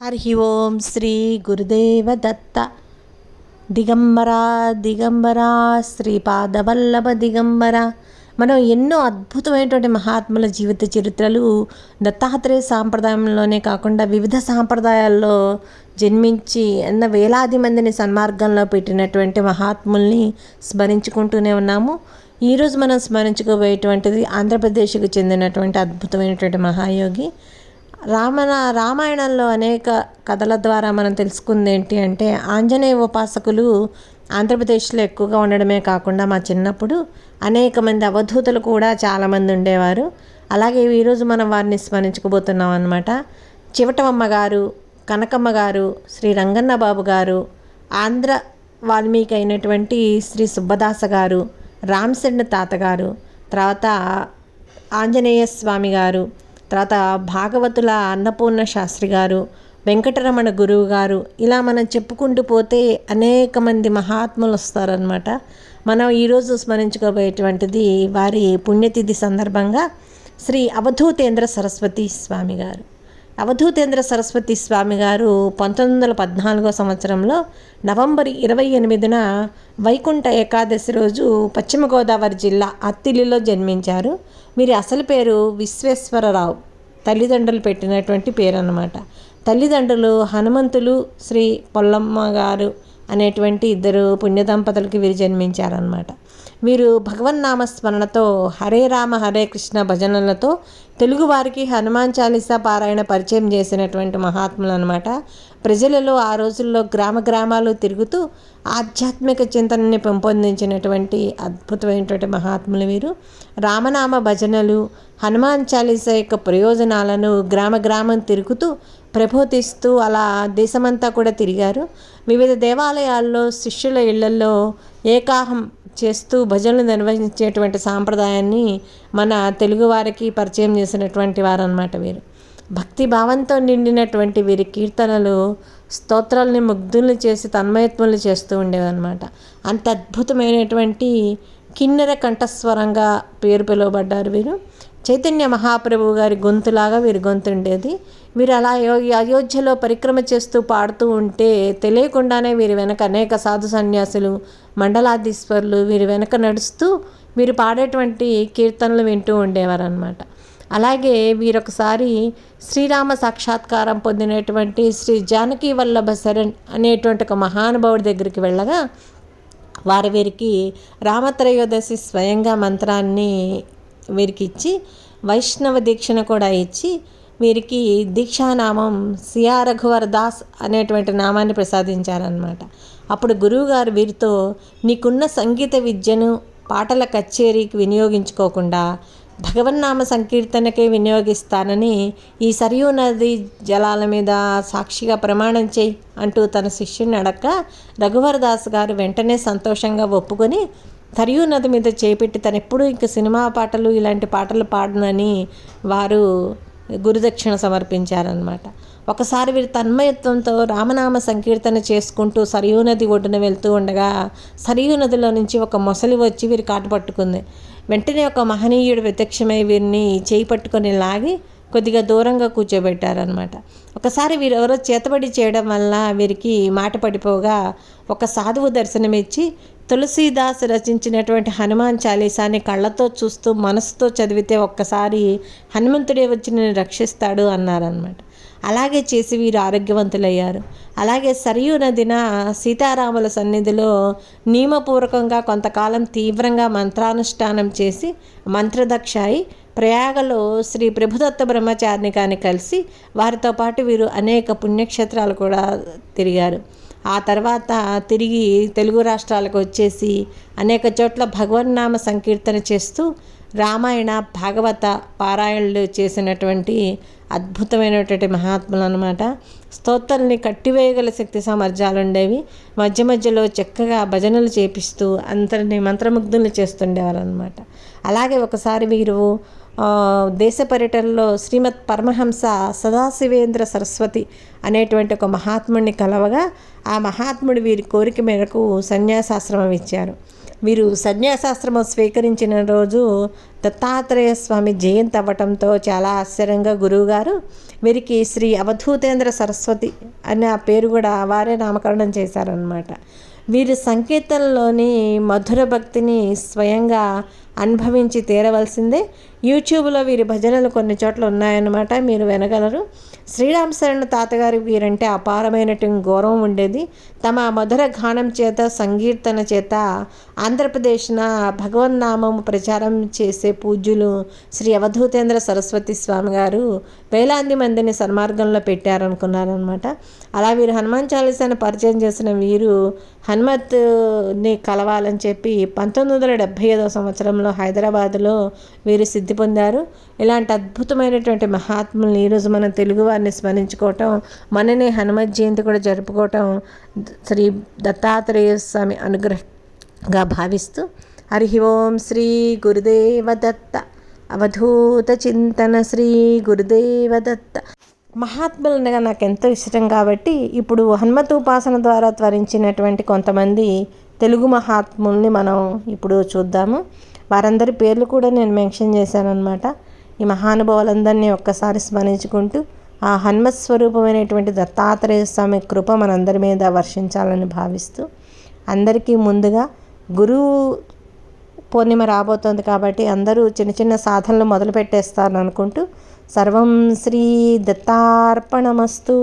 హరి ఓం శ్రీ గురుదేవ దత్త దిగంబర దిగంబర శ్రీపాదవల్లభ దిగంబర. మనం ఎన్నో అద్భుతమైనటువంటి మహాత్ముల జీవిత చరిత్రలు దత్తాత్రేయ సాంప్రదాయంలోనే కాకుండా వివిధ సాంప్రదాయాల్లో జన్మించి ఎన్న వేలాది మందిని సన్మార్గంలో పెట్టినటువంటి మహాత్ముల్ని స్మరించుకుంటూనే ఉన్నాము. ఈరోజు మనం స్మరించుకోబోయేటువంటిది ఆంధ్రప్రదేశ్కు చెందినటువంటి అద్భుతమైనటువంటి మహాయోగి రామన రామాయణంలో అనేక కథల ద్వారా మనం తెలుసుకుంది ఏంటి అంటే ఆంజనేయ ఉపాసకులు ఆంధ్రప్రదేశ్లో ఎక్కువగా ఉండడమే కాకుండా మా చిన్నప్పుడు అనేక మంది అవధూతలు కూడా చాలామంది ఉండేవారు. అలాగే ఈరోజు మనం వారిని స్మరించుకోబోతున్నాం అనమాట చివటమ్మ గారు కనకమ్మ గారు శ్రీ రంగన్న బాబు గారు ఆంధ్ర వాల్మీకి అయినటువంటి శ్రీ సుబ్బదాస గారు రామశెండ తాతగారు తర్వాత ఆంజనేయ స్వామి గారు తర్వాత భాగవతుల అన్నపూర్ణ శాస్త్రి గారు వెంకటరమణ గురువు గారు ఇలా మనం చెప్పుకుంటూ పోతే అనేక మంది మహాత్ములు వస్తారనమాట మనం ఈరోజు స్మరించుకోబోయేటువంటిది వారి పుణ్యతిథి సందర్భంగా శ్రీ అవధూతేంద్ర సరస్వతి స్వామి గారు. అవధూతేంద్ర సరస్వతి స్వామి గారు పంతొమ్మిది వందల పద్నాలుగో సంవత్సరంలో నవంబర్ ఇరవై ఎనిమిదిన వైకుంఠ ఏకాదశి రోజు పశ్చిమ గోదావరి జిల్లా అత్తిలిలో జన్మించారు. వీరి అసలు పేరు విశ్వేశ్వరరావు తల్లిదండ్రులు పెట్టినటువంటి పేరు అన్నమాట తల్లిదండ్రులు హనుమంతులు శ్రీ పొల్లమ్మ గారు అనేటువంటి ఇద్దరు పుణ్య దంపతులకి వీరు జన్మించారనమాట వీరు భగవన్నామస్మరణతో హరే రామ హరే కృష్ణ భజనలతో తెలుగువారికి హనుమాన్ చాలీసా పారాయణ పరిచయం చేసినటువంటి మహాత్ములు అనమాట ప్రజలలో ఆ రోజుల్లో గ్రామ గ్రామాలు తిరుగుతూ ఆధ్యాత్మిక చింతనని పెంపొందించినటువంటి అద్భుతమైనటువంటి మహాత్ములు వీరు. రామనామ భజనలు హనుమాన్ చాలీసా యొక్క ప్రయోజనాలను గ్రామ గ్రామం తిరుగుతూ ప్రబోధిస్తూ అలా దేశమంతా కూడా తిరిగారు. వివిధ దేవాలయాల్లో శిష్యుల ఇళ్ళలో ఏకాహం చేస్తూ భజనలు నిర్వహించేటువంటి సాంప్రదాయాన్ని మన తెలుగువారికి పరిచయం చేసినటువంటి వారు అనమాట వీరు. భక్తి భావంతో నిండినటువంటి వీరి కీర్తనలు స్తోత్రాలని ముగ్ధుల్ని చేసి తన్మయత్ములు చేస్తూ ఉండేవన్నమాట. అంత అద్భుతమైనటువంటి కిన్నెర కంఠస్వరంగా పేరు పిలువబడ్డారు వీరు. చైతన్య మహాప్రభు గారి గొంతులాగా వీరి గొంతు ఉండేది. వీరు అలా అయోధ్యలో పరిక్రమ చేస్తూ పాడుతూ ఉంటే తెలియకుండానే వీరి వెనక అనేక సాధు సన్యాసులు మండలాధీశ్వరులు వీరి వెనక నడుస్తూ వీరు పాడేటువంటి కీర్తనలు వింటూ ఉండేవారు అనమాట అలాగే వీరొకసారి శ్రీరామ సాక్షాత్కారం పొందినటువంటి శ్రీ జానకి వల్లభ శరణ్ అనేటువంటి ఒక మహానుభావుడి దగ్గరికి వెళ్ళగా వారు వీరికి రామత్రయోదశి స్వయంగా మంత్రాన్ని వీరికి ఇచ్చి వైష్ణవ దీక్షను కూడా ఇచ్చి వీరికి దీక్షానామం సియా రఘువర్ దాస్ అనేటువంటి నామాన్ని ప్రసాదించారనమాట అప్పుడు గురువుగారు వీరితో నీకున్న సంగీత విద్యను పాటల కచేరీకి వినియోగించుకోకుండా భగవన్నామ సంకీర్తనకే వినియోగిస్తానని ఈ సరియూ నది జలాల మీద సాక్షిగా ప్రమాణం చేయి అంటూ తన శిష్యుని అడక్క రఘువరదాస్ గారు వెంటనే సంతోషంగా ఒప్పుకొని సరియూ నది మీద చేపెట్టి తను ఎప్పుడూ ఇంక సినిమా పాటలు ఇలాంటి పాటలు పాడనని వారు గురుదక్షిణ సమర్పించారనమాట ఒకసారి వీరు తన్మయత్వంతో రామనామ సంకీర్తన చేసుకుంటూ సరియూ నది ఒడ్డున వెళ్తూ ఉండగా సరియూ నదిలో నుంచి ఒక మొసలి వచ్చి వీరి కాటు పట్టుకుంది. వెంటనే ఒక మహనీయుడు ప్రత్యక్షమై వీరిని చేయి పట్టుకొని లాగి కొద్దిగా దూరంగా కూర్చోబెట్టారనమాట ఒకసారి వీరు ఎవరో చేతబడి చేయడం వల్ల వీరికి మాట పడిపోగా ఒక సాధువు దర్శనమిచ్చి తులసీదాస్ రచించినటువంటి హనుమాన్ చాలీసాని కళ్ళతో చూస్తూ మనసుతో చదివితే ఒక్కసారి హనుమంతుడే వచ్చి నేను రక్షిస్తాడు అన్నారనమాట అలాగే చేసి వీరు ఆరోగ్యవంతులయ్యారు. అలాగే సరియు నదిన సీతారాముల సన్నిధిలో నియమపూర్వకంగా కొంతకాలం తీవ్రంగా మంత్రానుష్ఠానం చేసి మంత్రదక్షాయి ప్రయాగలో శ్రీ ప్రభుదత్త బ్రహ్మచారిని కానీ కలిసి వారితో పాటు వీరు అనేక పుణ్యక్షేత్రాలు కూడా తిరిగారు. ఆ తర్వాత తిరిగి తెలుగు రాష్ట్రాలకు వచ్చేసి అనేక చోట్ల భగవన్నామ సంకీర్తన చేస్తూ రామాయణ భాగవత పారాయణలు చేసినటువంటి అద్భుతమైనటువంటి మహాత్ములు అనమాట స్తోత్రాలని కట్టివేయగల శక్తి సామర్థ్యాలు ఉండేవి. మధ్య మధ్యలో చక్కగా భజనలు చేపిస్తూ అందరిని మంత్రముగ్ధులు చేస్తుండేవారు అనమాట అలాగే ఒకసారి వీరు దేశ పర్యటనలో శ్రీమద్ పరమహంస సదాశివేంద్ర సరస్వతి అనేటువంటి ఒక మహాత్ముడిని కలవగా ఆ మహాత్ముడు వీరి కోరిక మేరకు సన్యాసాశ్రమం ఇచ్చారు. వీరు సన్యాసాశ్రమం స్వీకరించిన రోజు దత్తాత్రేయ స్వామి జయంతి అవ్వటంతో చాలా ఆశ్చర్యంగా గురువుగారు వీరికి శ్రీ అవధూతేంద్ర సరస్వతి అనే ఆ పేరు కూడా వారే నామకరణం చేశారనమాట వీరి సంకీర్తనలోని మధుర భక్తిని స్వయంగా అనుభవించి తీరవలసిందే. యూట్యూబ్లో వీరి భజనలు కొన్ని చోట్ల ఉన్నాయన్నమాట మీరు వినగలరు. శ్రీరామ్ శరణ్ తాతగారి వీరంటే అపారమైనటువంటి గౌరవం ఉండేది. తమ మధుర గానం చేత సంకీర్తన చేత ఆంధ్రప్రదేశ్న భగవన్నామం ప్రచారం చేసే పూజ్యులు శ్రీ అవధూతేంద్ర సరస్వతి స్వామి గారు వేలాది మందిని సన్మార్గంలో పెట్టారనుకున్నారనమాట అలా వీరు హనుమాన్ చాలీసాను పరిచయం చేసిన వీరు హనుమత్ని కలవాలని చెప్పి పంతొమ్మిది వందల డెబ్భై ఐదవ సంవత్సరంలో హైదరాబాదులో వీరు సిద్ధి పొందారు. ఇలాంటి అద్భుతమైనటువంటి మహాత్ముల్ని ఈరోజు మనం తెలుగు వారిని స్మరించుకోవటం మననే హనుమత్ జయంతి కూడా జరుపుకోవటం శ్రీ దత్తాత్రేయ స్వామి అనుగ్రహంగా భావిస్తూ హరి ఓం శ్రీ గురుదేవ దత్త అవధూత చింతన శ్రీ గురుదేవ దత్త. మహాత్ములు అనగా నాకు ఎంతో ఇష్టం కాబట్టి ఇప్పుడు హనుమత్ ఉపాసన ద్వారా త్వరించినటువంటి కొంతమంది తెలుగు మహాత్ముల్ని మనం ఇప్పుడు చూద్దాము. వారందరి పేర్లు కూడా నేను మెన్షన్ చేశాను అనమాట ఈ మహానుభావులందరినీ ఒక్కసారి స్మరించుకుంటూ ఆ హన్మత్స్వరూపమైనటువంటి దత్తాత్రేయ స్వామి కృప మనందరి మీద వర్షించాలని భావిస్తూ అందరికీ ముందుగా గురువు పూర్ణిమ రాబోతోంది కాబట్టి అందరూ చిన్న చిన్న సాధనలు మొదలు పెట్టేస్తారు అనుకుంటూ సర్వం శ్రీ దత్తార్పణమస్తు.